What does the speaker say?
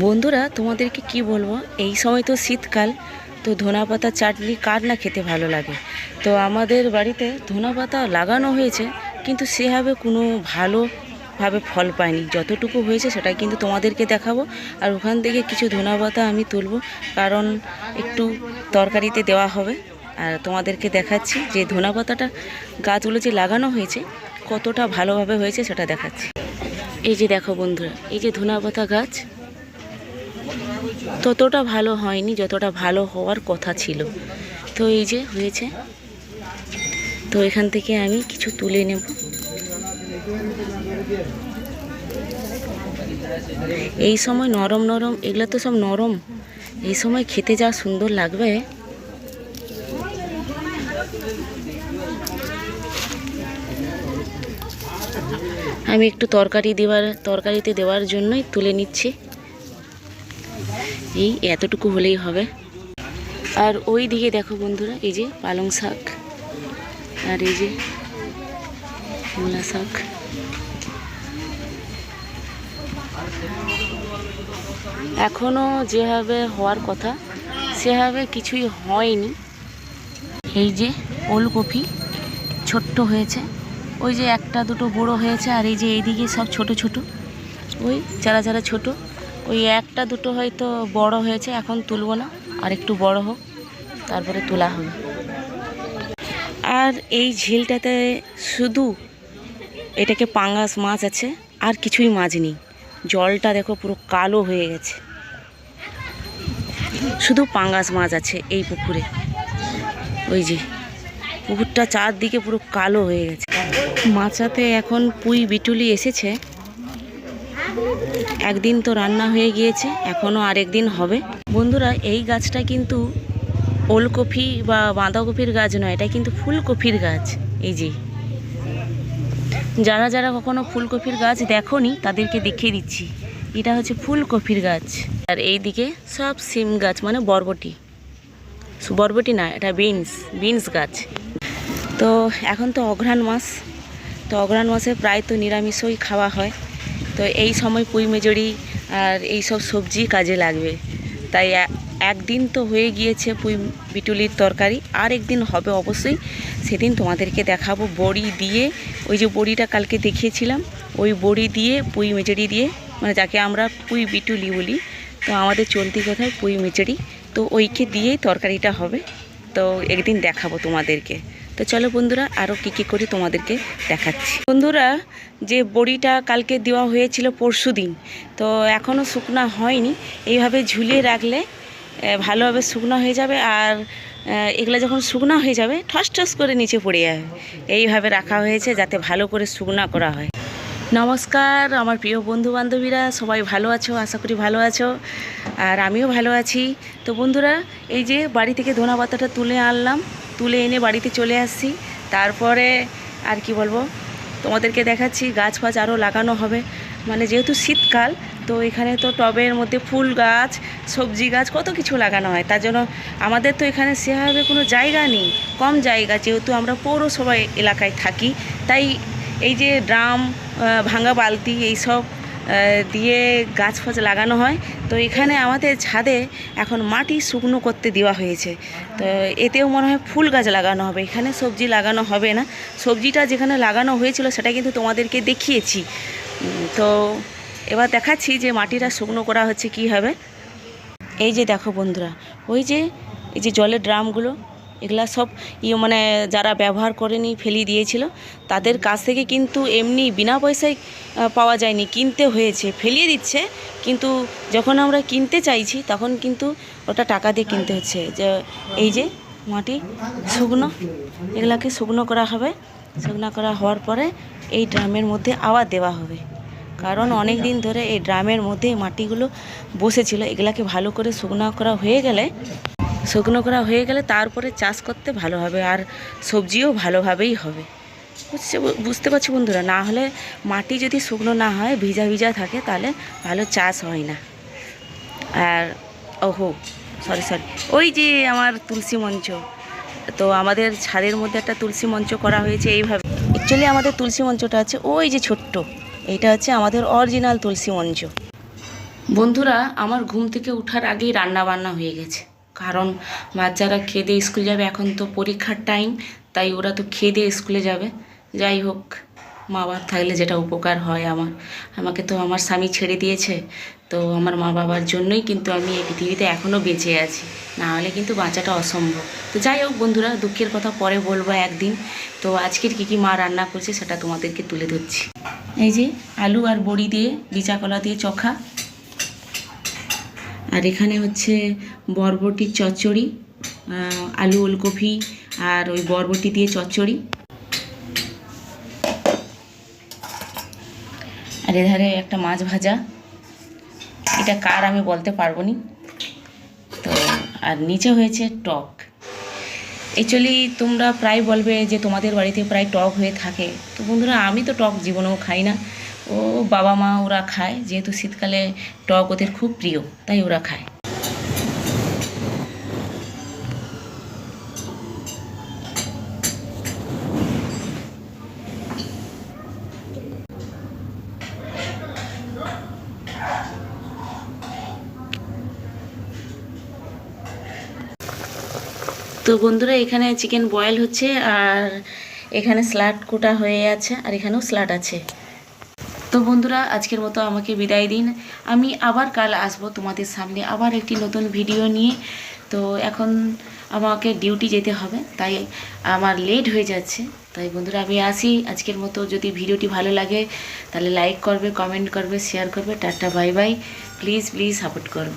বন্ধুরা, তোমাদেরকে কি বলব? এই সময় তো শীতকাল, তো ধনা পাতা চাটনি কার না খেতে ভালো লাগে? তো আমাদের বাড়িতে ধনা পাতা লাগানো হয়েছে, কিন্তু সেভাবে কোনো ভালোভাবে ফল পায়নি যতটুকু হয়েছে সেটা কিন্তু তোমাদেরকে দেখাবো। আর ওখান থেকে কিছু ধনা পাতা আমি তুলবো, কারণ একটু তরকারিতে দেওয়া হবে। আর তোমাদেরকে দেখাচ্ছি যে ধনা পাতাটা গাছগুলো যে লাগানো হয়েছে, কতটা ভালোভাবে হয়েছে সেটা দেখাচ্ছি। এই যে দেখো বন্ধুরা, এই যে ধনা পাতা গাছ ততটা ভালো হয়নি, যতটা ভালো হওয়ার কথা ছিল। তো এই যে হয়েছে। তো এখান থেকে আমি কিছু তুলে নেব। এই সময় নরম নরম, এগুলো তো সব নরম। এই সময় খেতে যা সুন্দর লাগবে। আমি একটু তরকারি দেওয়ার, তরকারিতে দেওয়ার জন্যই তুলে নিচ্ছি। এই এতটুকু হলেই হবে। আর ওই দিকে দেখো বন্ধুরা, এই যে পালং শাক, আর এই যে মূলা শাক। এখনও যেভাবে হওয়ার কথা, সেভাবে কিছুই হয়নি। এই যে ওলকপি ছোট্ট হয়েছে, ওই যে একটা দুটো বড় হয়েছে, আর এই যে এইদিকে সব ছোট ছোট। ওই যারা যারা ছোট ওই একটা দুটো হয়তো বড় হয়েছে, এখন তুলবো না, আর একটু বড় হোক, তারপরে তোলা হবে। আর এই ঝিলটাতে শুধু এটাকে পাঙ্গাস মাছ আছে, আর কিছুই মাছ নেই। জলটা দেখো পুরো কালো হয়ে গেছে। শুধু পাঙ্গাস মাছ আছে এই পুকুরে। ওই যে, পুকুরটা চারদিকে পুরো কালো হয়ে গেছে। মাচাতে এখন পুই বিটুলি এসেছে। একদিন তো রান্না হয়ে গিয়েছে এখনও আরেকদিন হবে। বন্ধুরা, এই গাছটা কিন্তু ওলকপি বা বাঁধাকপির গাছ নয়, এটা কিন্তু ফুলকপির গাছ। এই যে, যারা যারা কখনো ফুলকপির গাছ দেখোনি, তাদেরকে দেখিয়ে দিচ্ছি। এটা হচ্ছে ফুলকপির গাছ। আর এই দিকে সব সিম গাছ মানে বরবটি। বরবটি না, এটা বিনস বিনস গাছ। তো এখন তো অঘ্রাণ মাস। তো অঘ্রাণ মাসে প্রায় তো নিরামিষই খাওয়া হয়। তো এই সময় পুঁই মেজড়ি আর এই সব সবজি কাজে লাগবে। তাই একদিন তো হয়ে গিয়েছে পুঁই বিটুলির তরকারি, আর একদিন হবে অবশ্যই। সেদিন তোমাদেরকে দেখাবো বড়ি দিয়ে, ওই যে বড়িটা কালকে দেখিয়েছিলাম, ওই বড়ি দিয়ে, পুঁই মেচড়ি দিয়ে মানে যাকে আমরা পুঁই বিটুলি বলি। তো আমাদের চলতি কথায় পুঁই মেচড়ি তো ওইকে দিয়েই তরকারিটা হবে। তো একদিন দেখাবো তোমাদেরকে। তো চলো বন্ধুরা আরও কী কী করি তোমাদেরকে দেখাচ্ছি। বন্ধুরা, যে বড়িটা কালকে দেওয়া হয়েছিল পরশু দিন তো এখনও শুকনা হয়নি। এইভাবে ঝুলিয়ে রাখলে ভালোভাবে শুকনো হয়ে যাবে আর এগুলো যখন শুকনো হয়ে যাবে, ঠস ঠস করে নিচে পড়ে যাবে। এইভাবে রাখা হয়েছে যাতে ভালো করে শুকনা করা হয়। নমস্কার, আমার প্রিয় বন্ধু বান্ধবীরা সবাই ভালো আছো? আশা করি ভালো আছো। আর আমিও ভালো আছি। তো বন্ধুরা, এই যে বাড়ি থেকে ধনা পাতাটা তুলে আনলাম তুলে এনে বাড়িতে চলে আসছি। তারপরে আর কি বলব, তোমাদেরকে দেখাচ্ছি, গাছ ফাছ আরও লাগানো হবে। মানে যেহেতু শীতকাল, তো এখানে তো টবের মধ্যে ফুল গাছ, সবজি গাছ, কত কিছু লাগানো হয়। তার জন্য আমাদের তো এখানে সেভাবে কোনো জায়গা নেই, কম জায়গা। যেহেতু আমরা পৌরসভা এলাকায় থাকি, তাই এই যে ড্রাম ভাঙা বালতি, এইসব দিয়ে গাছ ফাছ লাগানো হয়। তো এখানে আমাদের ছাদে এখন মাটি শুকনো করতে দেওয়া হয়েছে। তো এতেও মনে হয় ফুল গাছ লাগানো হবে। এখানে সবজি লাগানো হবে না। সবজিটা যেখানে লাগানো হয়েছিল সেটা কিন্তু তোমাদেরকে দেখিয়েছি। তো এবার দেখাচ্ছি যে মাটিটা শুকনো করা হচ্ছে কী হবে। এই যে দেখো বন্ধুরা, ওই যে, এই যে জলের ড্রামগুলো এগুলা সব ইয়ে মানে যারা ব্যবহার করেনি ফেলি দিয়েছিল, তাদের কাছ থেকে কিন্তু এমনি বিনা পয়সায় পাওয়া যায়নি, কিনতে হয়েছে, ফেলিয়ে দিচ্ছে। কিন্তু যখন আমরা কিনতে চাইছি, তখন কিন্তু ওটা টাকা দিয়ে কিনতে হচ্ছে। যে এই যে মাটি, শুকনো, এগুলাকে শুকনো করা হবে। শুকনো করা হওয়ার পরে এই ড্রামের মধ্যে আবার দেওয়া হবে। কারণ অনেক দিন ধরে এই ড্রামের মধ্যে মাটিগুলো বসেছিল, এগুলাকে ভালো করে শুকনো করা হয়ে গেলে শুকনো করা হয়ে গেলে তারপরে চাষ করতে ভালো হবে আর সবজিও ভালোভাবেই হবে। বুঝছে বুঝতে পারছি বন্ধুরা? না হলে মাটি যদি শুকনো না হয়, ভিজা ভিজা থাকে, তাহলে ভালো চাষ হয় না। আর, ওহো সরি সরি ওই যে আমার তুলসী মঞ্চ। তো আমাদের ছাদের মধ্যে একটা তুলসী মঞ্চ করা হয়েছে এইভাবে। অ্যাকচুয়ালি আমাদের তুলসী মঞ্চটা আছে ওই যে ছোট্ট। এইটা হচ্ছে আমাদের অরিজিনাল তুলসী মঞ্চ। বন্ধুরা, আমার ঘুম থেকে ওঠার আগেই রান্না বান্না হয়ে গেছে। কারণ বাচ্চারা খেয়ে দিয়ে স্কুল যাবে, এখন তো পরীক্ষার টাইম তাই ওরা তো খেয়ে দিয়ে স্কুলে যাবে। যাই হোক মা বাবা থাকলে যেটা উপকার হয় আমার। আমাকে তো আমার স্বামী ছেড়ে দিয়েছে, তো আমার মা বাবার জন্যই কিন্তু আমি এই পৃথিবীতে এখনও বেঁচে আছি। না হলে কিন্তু বাঁচাটা অসম্ভব। তো যাই হোক বন্ধুরা, দুঃখের কথা পরে বলব একদিন। তো আজকের কী কী মা রান্না করছে সেটা তোমাদেরকে তুলে ধরছি। এই যে আলু আর বড়ি দিয়ে, বিচা কলা দিয়ে চোখা। আর এখানে হচ্ছে বরবটির চচ্চড়ি আলু ওলকপি আর ওই বরবটি দিয়ে চচ্চড়ি। আর এধারে একটা মাছ ভাজা। এটা কার আমি বলতে পারব নি তো, আর নিচে হয়েছে টক। অ্যাকচুয়ালি তোমরা প্রায় বলবে যে তোমাদের বাড়িতে প্রায় টক হয়ে থাকে। তো বন্ধুরা, আমি তো টক জীবনেও খাই না। ও বাবা মা ওরা খায়, যেহেতু শীতকালে টক ওদের খুব প্রিয়, তাই ওরা খায়। তো বন্ধুরা, এখানে চিকেন বয়েল হচ্ছে, আর এখানে স্লাড কোটা হয়ে আছে, আর এখানেও স্লাড আছে। তো বন্ধুরা, আজকের মতো আমাকে বিদায় দিন। আমি আবার কাল আসব তোমাদের সামনে আবার একটি নতুন ভিডিও নিয়ে। তো এখন আমাকে ডিউটি যেতে হবে, তাই আমার লেট হয়ে যাচ্ছে। তাই বন্ধুরা, আমি আসি আজকের মতো। যদি ভিডিওটি ভালো লাগে, তাহলে লাইক করবে কমেন্ট করবে শেয়ার করবে। Tata bye bye please please support করো।